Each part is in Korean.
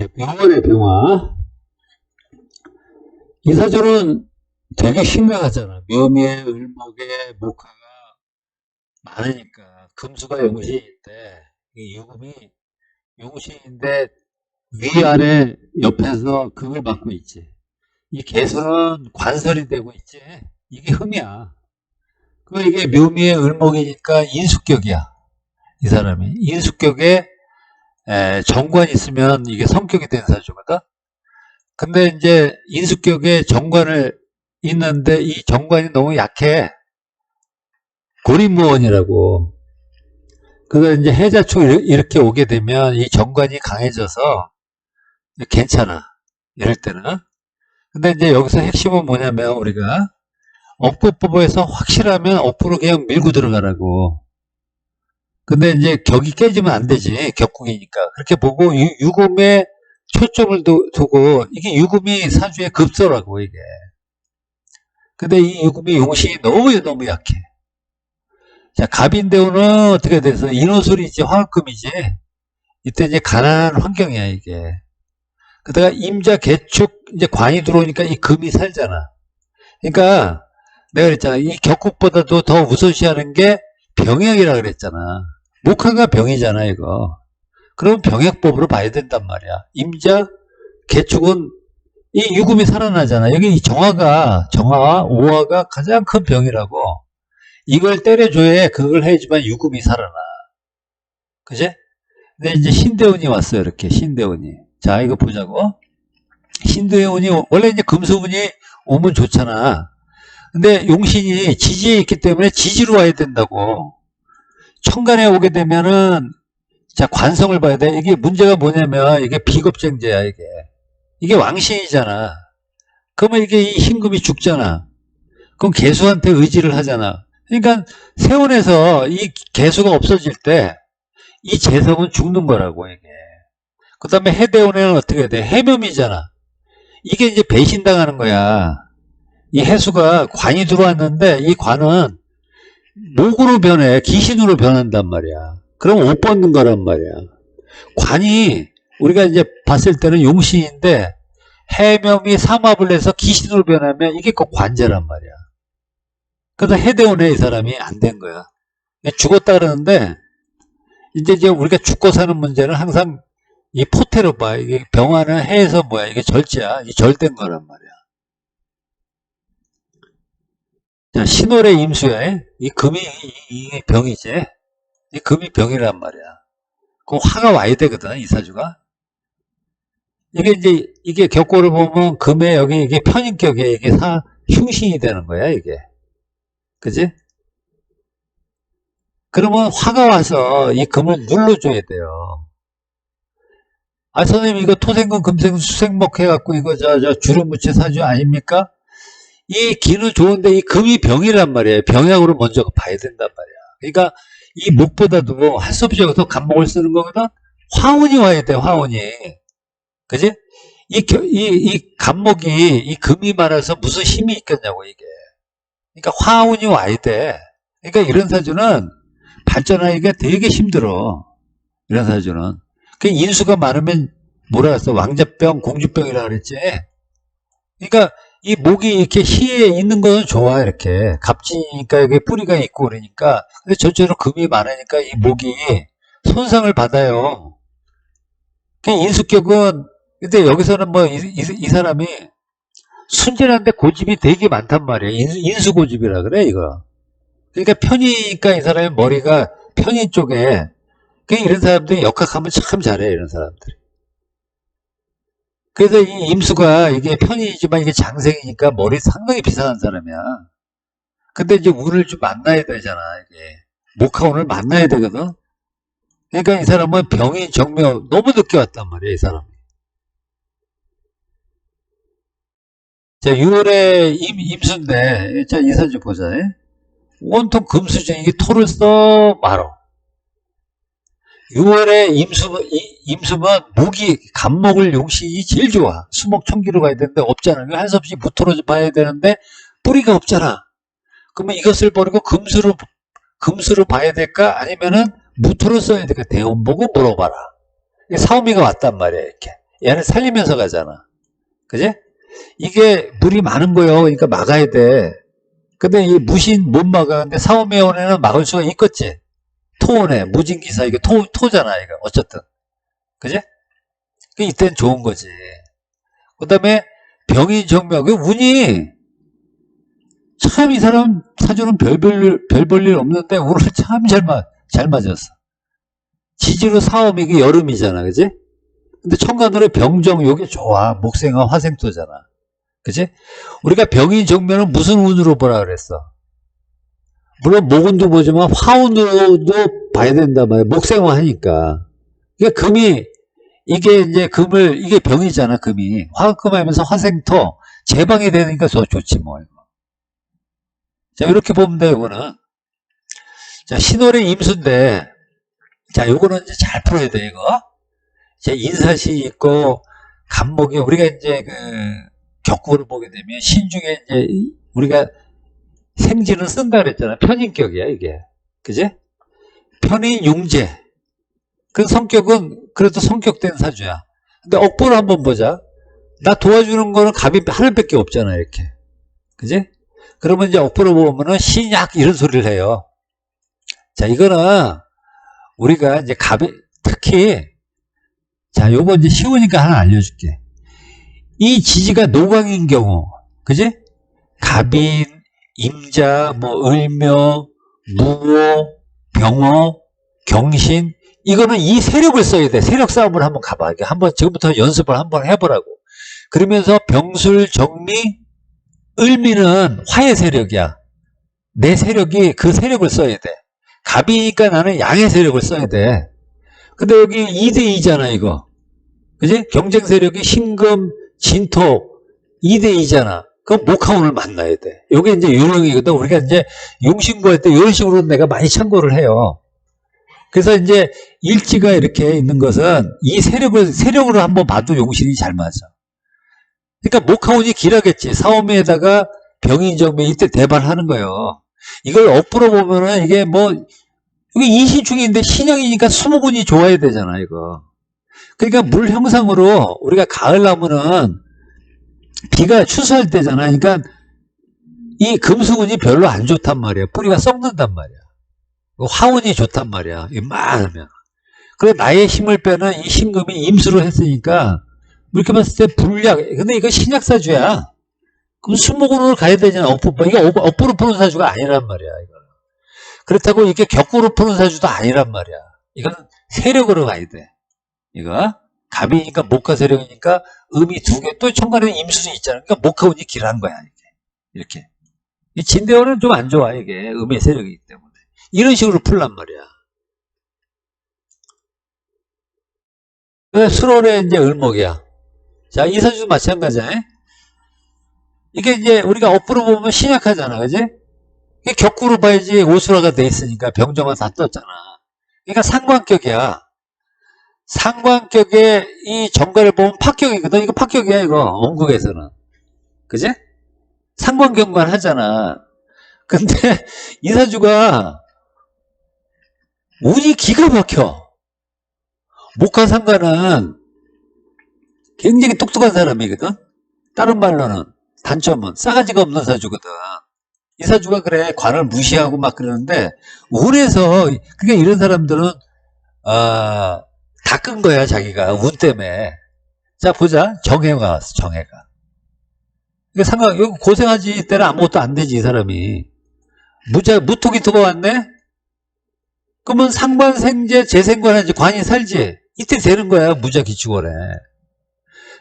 자, 병원의 병화. 이 사주는 되게 심각하잖아. 묘미에 을목에 목화가 많으니까 금수가 용신인데 이 유금이 용신인데 위아래 옆에서 금을 받고 있지. 이 개수는 관설이 되고 있지. 이게 흠이야. 그 이게 묘미의 을목이니까 인숙격이야. 이 사람이 인숙격에 에, 정관이 있으면 이게 성격이 된 사주거든. 근데 이제 인숙격에 정관을 있는데 이 정관이 너무 약해. 고립무원이라고. 그거 이제 해자축 이렇게 오게 되면 이 정관이 강해져서 괜찮아. 이럴 때는. 근데 이제 여기서 핵심은 뭐냐면 우리가 업구법에서 확실하면 업구로 그냥 밀고 들어가라고. 근데 이제 격이 깨지면 안 되지. 격국이니까. 그렇게 보고 유, 유금에 초점을 두, 두고 이게 유금이 사주의 급소라고 이게. 근데 이 유금이 용신이 너무 너무 약해. 자, 갑인대우는 어떻게 돼서 인호술이 있지 화학금이지. 이때 이제 가난한 환경이야 이게. 그다가 임자 개축 이제 관이 들어오니까 이 금이 살잖아. 그러니까 내가 그랬잖아. 이 격국보다도 더 우선시하는 게 병약이라 그랬잖아. 목화가 병이잖아 이거. 그럼 병약법으로 봐야 된단 말이야. 임자 개축은 이 유금이 살아나잖아. 여기 이 정화가 정화와 오화가 가장 큰 병이라고. 이걸 때려줘야 그걸 해야지만 유금이 살아나. 그지? 근데 이제 신대운이 왔어요. 이렇게 신대운이. 자 이거 보자고. 신대운이 원래 이제 금수운이 오면 좋잖아. 근데 용신이 지지에 있기 때문에 지지로 와야 된다고. 천간에 오게 되면은 자 관성을 봐야 돼. 이게 문제가 뭐냐면 이게 비겁쟁제야 이게. 이게 왕신이잖아. 그러면 이게 이 힘금이 죽잖아. 그럼 개수한테 의지를 하잖아. 그러니까 세원에서 이 개수가 없어질 때 이 재성은 죽는 거라고 이게. 그 다음에 해대원에는 어떻게 돼? 해묘이잖아. 이게 이제 배신당하는 거야. 이 해수가 관이 들어왔는데 이 관은 목으로 변해 귀신으로 변한단 말이야. 그럼 옷 벗는 거란 말이야. 관이 우리가 이제 봤을 때는 용신인데 해명이 삼합을 해서 귀신으로 변하면 이게 꼭 관제란 말이야. 그래서 해대원에 이 사람이 안 된 거야. 죽었다 그러는데 이제 이제 우리가 죽고 사는 문제는 항상 이 포테로 봐. 이게 병화는 해에서 뭐야? 이게 절제야. 이 절된 거란 말이야. 자, 신월의 임수에 이 금이 이 병이지. 이 금이 병이란 말이야. 그 화가 와야 되거든 이 사주가. 이게 이제 이게 격고를 보면 금에 여기 이게 편인격에 이게 사 흉신이 되는 거야 이게. 그지? 그러면 화가 와서 이 금을 눌러줘야 돼요. 아 선생님 이거 토생금 금생금 수생목 해갖고 이거 저 저 주름무치 사주 아닙니까? 이 기는 좋은데 이 금이 병이란 말이에요. 병약으로 먼저 봐야 된단 말이야. 그러니까 이 목보다도 할 수 없이 여기서 간목을 쓰는 거거든. 화운이 와야 돼, 화운이. 그지? 이, 이, 이 간목이, 이 금이 많아서 무슨 힘이 있겠냐고, 이게. 그러니까 화운이 와야 돼. 그러니까 이런 사주는 발전하기가 되게 힘들어. 이런 사주는. 그 인수가 많으면 뭐라 했어? 왕자병, 공주병이라 그랬지. 그러니까 이 목이 이렇게 희에 있는 거는 좋아 이렇게 갑진이니까 여기 뿌리가 있고 그러니까 근데 전체로 금이 많으니까 이 목이 손상을 받아요. 그 인수격은 근데 여기서는 뭐 이, 사람이 순진한데 고집이 되게 많단 말이에요. 인수, 고집이라 그래 이거. 그러니까 편이니까 이 사람의 머리가 편인 쪽에 그 이런 사람들이 역학하면 참 잘해 이런 사람들이. 그래서 이 임수가 이게 편이지만 이게 장생이니까 머리 상당히 비싼 사람이야. 근데 이제 운을 좀 만나야 되잖아, 이게. 목화운을 만나야 되거든? 그러니까 이 사람은 병이 정묘 너무 늦게 왔단 말이야, 이 사람이. 자, 6월에 임, 임수인데, 자, 이 사주 보자. 온통 금수죠. 이게 토를 써 말어. 6월에 임수, 임수면 무기, 간목을 용신이 제일 좋아. 수목 청기로 가야 되는데 없잖아. 없이 무토로 봐야 되는데 뿌리가 없잖아. 그러면 이것을 버리고 금수로, 금수로 봐야 될까? 아니면은 무토로 써야 될까? 대원 보고 물어봐라. 사오미가 왔단 말이야, 이렇게. 얘를 살리면서 가잖아. 그지? 이게 물이 많은 거요. 그러니까 막아야 돼. 근데 이 무신 못 막아. 근데 사오미온에는 막을 수가 있겠지. 토온에, 무진기사, 이게 토, 토잖아, 이거. 어쨌든. 그지? 그 이때는 좋은 거지. 그 다음에 병이 정명, 그 운이 참 이 사람 사주는 별별, 별볼 일 없는데 오늘 참 잘 맞, 잘 맞았어. 지지로 사오미 이게 여름이잖아, 그지? 근데 천간으로 병정 요게 좋아. 목생화 화생토잖아. 그지? 우리가 병인 정면은 무슨 운으로 보라 그랬어? 물론 목운도 보지만 화운으로도 봐야 된단 말이야. 목생화 하니까. 그러니까 금이 이게 이제 금을 이게 병이잖아, 금이. 화금 하면서 화생토 제방이 되니까 더 좋지 뭐 이거. 자, 이렇게 보면 돼, 이거는. 자, 신월의 임수인데 자, 요거는 이제 잘 풀어야 돼, 이거. 이제 인사시 있고, 간목이, 우리가 이제 그, 격구를 보게 되면, 신중에 이제, 이- 우리가 생지는 쓴다 그랬잖아. 편인격이야, 이게. 그지? 편인 융제. 그 성격은, 그래도 성격된 사주야. 근데 억보를 한번 보자. 나 도와주는 거는 갑이 하나밖에 없잖아, 이렇게. 그지? 그러면 이제 억보를 보면은 신약 이런 소리를 해요. 자, 이거는, 우리가 이제 갑이 특히 자 요거 이제 쉬우니까 하나 알려줄게 이 지지가 노강인 경우 그지 갑인 임자 뭐 을묘 무호 병호 경신 이거는 이 세력을 써야 돼 세력 싸움을 한번 가봐 한번 지금부터 연습을 한번 해보라고 그러면서 병술 정미 을미는 화의 세력이야 내 세력이 그 세력을 써야 돼 갑이니까 나는 양의 세력을 써야 돼. 근데 여기 2대2잖아, 이거. 그지? 경쟁 세력이 신금, 진토, 2대2잖아. 그럼 목화운을 만나야 돼. 요게 이제 요령이거든. 우리가 이제 용신고 할때 이런 식으로 내가 많이 참고를 해요. 그래서 이제 일지가 이렇게 있는 것은 이 세력을, 세력으로 한번 봐도 용신이 잘 맞아. 그러니까 목화운이 길하겠지. 사오미에다가 병인정미 이때 대발하는 거예요. 이걸 엎으로 보면은 이게 뭐 이게 이시중인데 신형이니까 수목운이 좋아야 되잖아 이거. 그러니까 물 형상으로 우리가 가을 나무는 비가 추수할 때잖아. 그러니까 이 금수운이 별로 안 좋단 말이야. 뿌리가 썩는단 말이야. 화운이 좋단 말이야. 이만하면. 그래 나의 힘을 빼는 이 신금이 임수를 했으니까 이렇게 봤을 때 불약. 근데 이거 신약사주야. 그럼 수목으로 가야 되잖아. 업부, 이게 업- 업부로 푸는 사주가 아니란 말이야, 이거는. 그렇다고 이렇게 격구로 푸는 사주도 아니란 말이야. 이건 세력으로 가야 돼. 이거. 갑이니까 목화 세력이니까 음이 두 개, 또 천간에 임수도 있잖아. 그러니까 목화 운이 길한 거야, 이게. 이렇게. 이 진대원은 좀 안 좋아, 이게. 음의 세력이기 때문에. 이런 식으로 풀란 말이야. 수월의 이제 을목이야. 자, 이 사주도 마찬가지야. 이게 이제 우리가 업으로 보면 신약하잖아, 그지? 이게 격구로 봐야지 오수라가 돼 있으니까 병정은 다 떴잖아. 그러니까 상관격이야. 상관격에 이 정가를 보면 파격이거든. 이거 파격이야, 이거. 원국에서는. 그지? 상관경관 하잖아. 근데 이사주가 운이 기가 막혀. 목화상관은 굉장히 똑똑한 사람이거든. 다른 말로는 단점은 싸가지가 없는 사주거든. 이 사주가 그래 관을 무시하고 막 그러는데 운에서 그러니까 이런 사람들은 아, 다끈 거야 자기가 운 때문에. 자 보자 정해가 왔어 정해가. 이게 상관 이거 고생하지 이때는 아무것도 안 되지 이 사람이. 무자 무토기토가 왔네. 그러면 상관생제 재생관하지 관이 살지 이때 되는 거야 무자 기축원에.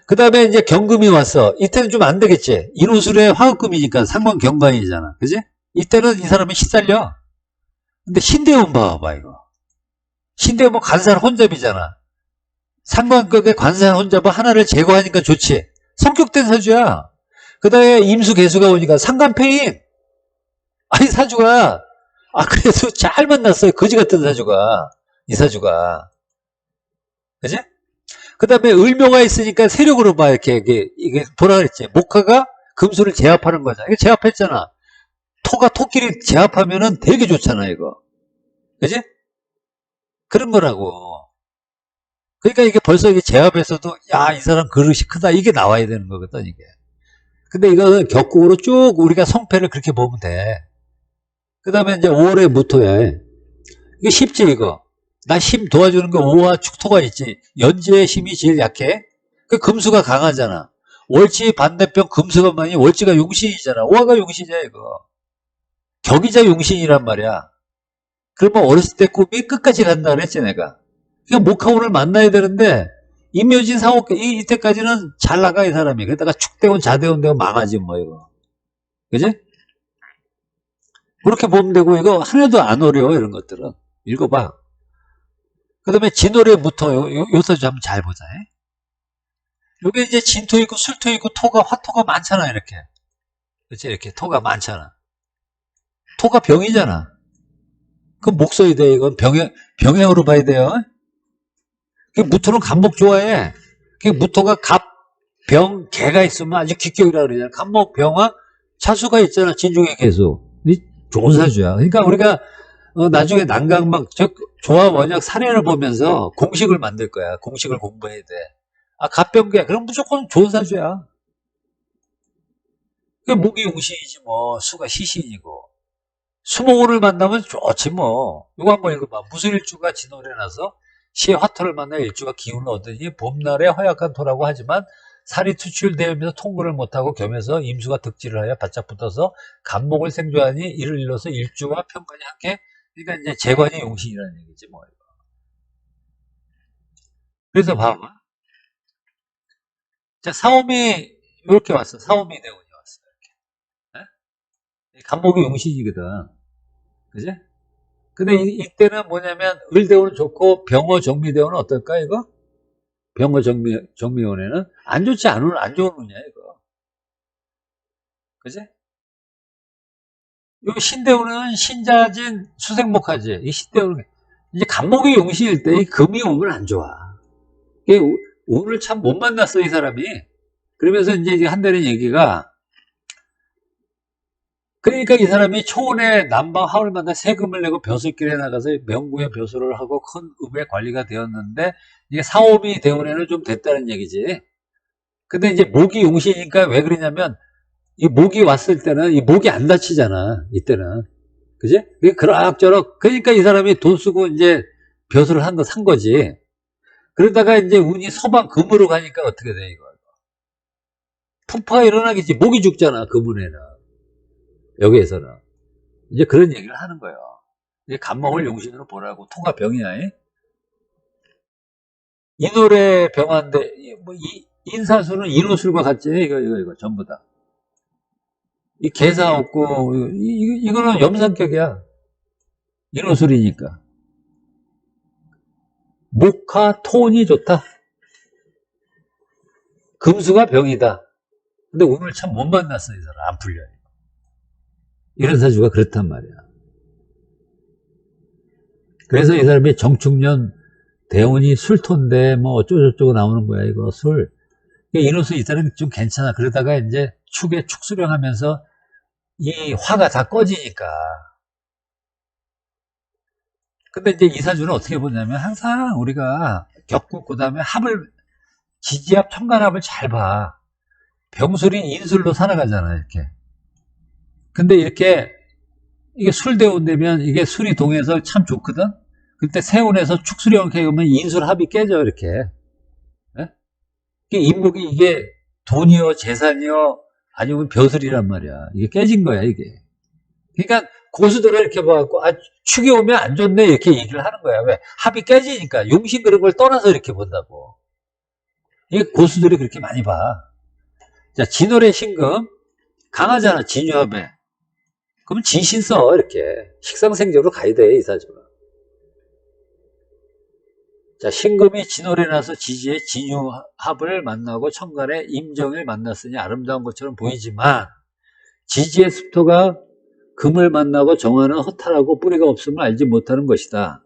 그 다음에 이제 경금이 왔어. 이때는 좀 안 되겠지. 인호술의 화학금이니까 상관 경관이잖아. 그지? 이때는 이 사람이 시달려. 근데 신대원 봐봐, 이거. 신대원 뭐 관살 혼잡이잖아. 상관격의 관살 혼잡은 하나를 제거하니까 좋지. 성격된 사주야. 그 다음에 임수 개수가 오니까 상관패인. 아니, 사주가. 아, 그래도 잘 만났어요. 거지 같은 사주가. 이 사주가. 그지? 그 다음에 을묘가 있으니까 세력으로 봐, 이렇게, 이게, 이게, 뭐라 그랬지? 목화가 금수를 제압하는 거잖아. 이거 제압했잖아. 토가 토끼리 제압하면은 되게 좋잖아, 이거. 그지? 그런 거라고. 그러니까 이게 벌써 이게 제압에서도 야, 이 사람 그릇이 크다. 이게 나와야 되는 거거든, 이게. 근데 이거는 격국으로 쭉 우리가 성패를 그렇게 보면 돼. 그 다음에 이제 5월에 무토야. 이게 쉽지, 이거. 나 힘 도와주는 거 5화 축토가 있지. 연지의 힘이 제일 약해. 그 금수가 강하잖아. 월지 반대편 금수가 많이 월지가 용신이잖아. 5화가 용신이야, 이거. 격이자 용신이란 말이야. 그러면 어렸을 때 꿈이 끝까지 간다 그랬지, 내가. 그러니까 목하고를 만나야 되는데, 임묘진 사옥, 이, 이때까지는 잘 나가, 이 사람이. 그러다가 축대원, 자대원 되고 망하지, 뭐, 이거. 그지? 그렇게 보면 되고, 이거 하나도 안 어려워, 이런 것들은. 읽어봐. 그 다음에 진월에 무토, 요, 요, 요서 좀 잘 보자. 예? 요게 이제 진토 있고, 술토 있고, 토가, 화토가 많잖아, 이렇게. 그치, 이렇게. 토가 많잖아. 토가 병이잖아. 그럼 목 써야 돼, 이건. 병행, 병행으로 봐야 돼요. 그 무토는 간목 좋아해. 그 무토가 갑, 병, 개가 있으면 아주 기격이라 그러잖아. 간목, 병화, 차수가 있잖아. 진중의 개수. 이 좋은 사주야. 그러니까 우리가 어, 나중에 난강막, 즉, 조합 원약 사례를 보면서 공식을 만들 거야. 공식을 공부해야 돼. 아, 갑병개. 그럼 무조건 좋은 사주야. 그 목이 용신이지 뭐, 수가 시신이고. 수목을 만나면 좋지 뭐. 이거 한번 읽어봐. 무술 일주가 진월에 나서 시의 화토를 만나 일주가 기운을 얻으니 봄날에 허약한 토라고 하지만 살이 투출되면서 통근을 못하고 겸해서 임수가 득지를 하여 바짝 붙어서 간목을 생존하니 이를 일러서 일주와 편관이 함께 그러니까 이제 재관이 용신이라는 얘기지 뭐 이거. 그래서 봐봐. 자 사오미 이렇게 왔어. 사오미 대운이 왔어. 이렇게. 예? 간목이 용신이거든. 그지? 근데 이, 이때는 뭐냐면 을대운은 좋고 병어 정미대운은 어떨까 이거? 병어 정미 정미원에는 안 좋지 않은 안 좋은 운이야 이거. 그지? 요 신대운은 신자진 수생목하지. 이 신대운은 이제 간목이 용신일 때 이 금이 오면 안 좋아. 운을 참못 만났어 이 사람이. 그러면서 이제 한 대는 얘기가 그러니까 이 사람이 초원에 남방 하울 만나 세금을 내고 벼슬길에 나가서 명구의 벼슬을 하고 큰 읍의 관리가 되었는데 이게 사업이 대원에는 좀 됐다는 얘기지. 근데 이제 목이 용신이니까 왜 그러냐면 이 목이 왔을 때는 이 목이 안 다치잖아. 이때는. 그지? 그럭저럭 그러니까 이 사람이 돈 쓰고 이제 벼슬을 한 거 산 거지. 그러다가 이제 운이 서방 금으로 가니까 어떻게 돼 이거. 풍파가 일어나겠지. 목이 죽잖아. 금운에는. 여기에서는. 이제 그런 얘기를 하는 거예요. 이제 간목을 용신으로 보라고. 토가 병이야. 이? 이 노래 병한데, 이- 뭐, 이, 인사수는 인호술과 같지. 이거, 이거, 이거, 전부 다. 이 개사 없고, 이, 이, 이 거는 염산격이야. 인호술이니까. 목화 톤이 좋다. 금수가 병이다. 근데 오늘 참 못 만났어, 이 사람. 안 풀려. 이런 사주가 그렇단 말이야. 그래서 이 사람이 정축년 대운이 술토인데 뭐 어쩌고저쩌고 나오는 거야 이거 술. 이로써 이 사람이 좀 괜찮아. 그러다가 이제 축에 축수령 하면서 이 화가 다 꺼지니까. 근데 이제 이 사주는 어떻게 보냐면 항상 우리가 격국 그 다음에 합을 지지합 청간합을 잘 봐. 병술이 인술로 살아가잖아 이렇게. 근데 이렇게 이게 술대운 되면 이게 술이 동해서 참 좋거든. 그때 세운에서 이렇게 오면 인술 합이 깨져 이렇게. 예? 인목이 이게 돈이요 재산이요 아니면 벼슬이란 말이야. 이게 깨진 거야 이게. 그러니까 고수들을 이렇게 봐갖고 아 축이 오면 안 좋네 이렇게 얘기를 하는 거야. 왜 합이 깨지니까 용신 그런 걸 떠나서 이렇게 본다고. 이게 고수들이 그렇게 많이 봐. 자 진월의 신금 강하잖아 진유합에. 그럼 진신 써 이렇게 식상생적으로 가야 돼 이 사주가. 자 신금이 진월에 나서 지지의 진유합을 만나고 천간에 임정을 만났으니 아름다운 것처럼 보이지만 지지의 습토가 금을 만나고 정화는 허탈하고 뿌리가 없음을 알지 못하는 것이다.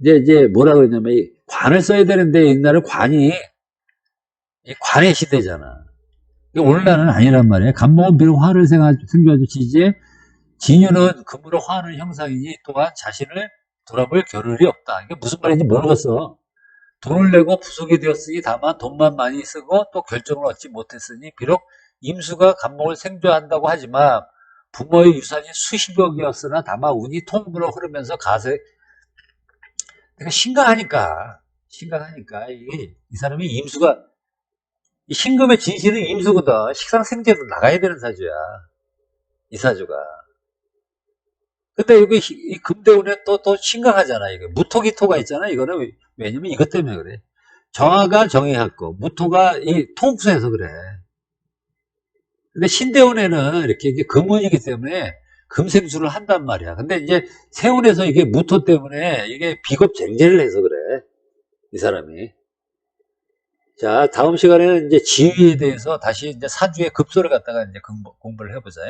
이제 이제 뭐라 그러냐면 이 관을 써야 되는데 옛날에 관이 이 관의 시대잖아. 오늘날은 아니란 말이에요. 간목은 비록 화를 생겨가지고 지 진유는 금으로 화하는 형상이니 또한 자신을 돌아볼 겨를이 없다. 이게 무슨 말인지 모르겠어. 돈을 내고 부속이 되었으니 다만 돈만 많이 쓰고 또 결정을 얻지 못했으니 비록 임수가 감목을 생존한다고 하지만 부모의 유산이 수십억이었으나 다만 운이 통으로 흐르면서 가세 그러니까 심각하니까 심각하니까 이게 이 사람이 임수가 이 신금의 진실은 임수거든 식상생재로 나가야 되는 사주야 이 사주가 근데 히- 이 금대운에 또, 또 심각하잖아, 이게. 무토기토가 있잖아, 이거는. 왜- 왜냐면 이것 때문에 그래. 정화가 정해갖고, 무토가 이 통수해서 그래. 근데 신대운에는 이렇게 이제 금운이기 때문에 금생수를 한단 말이야. 근데 이제 세운에서 이게 무토 때문에 이게 비겁쟁제를 해서 그래. 이 사람이. 자, 다음 시간에는 이제 지위에 대해서 다시 이제 사주의 급소를 갖다가 이제 공부- 공부를 해보자.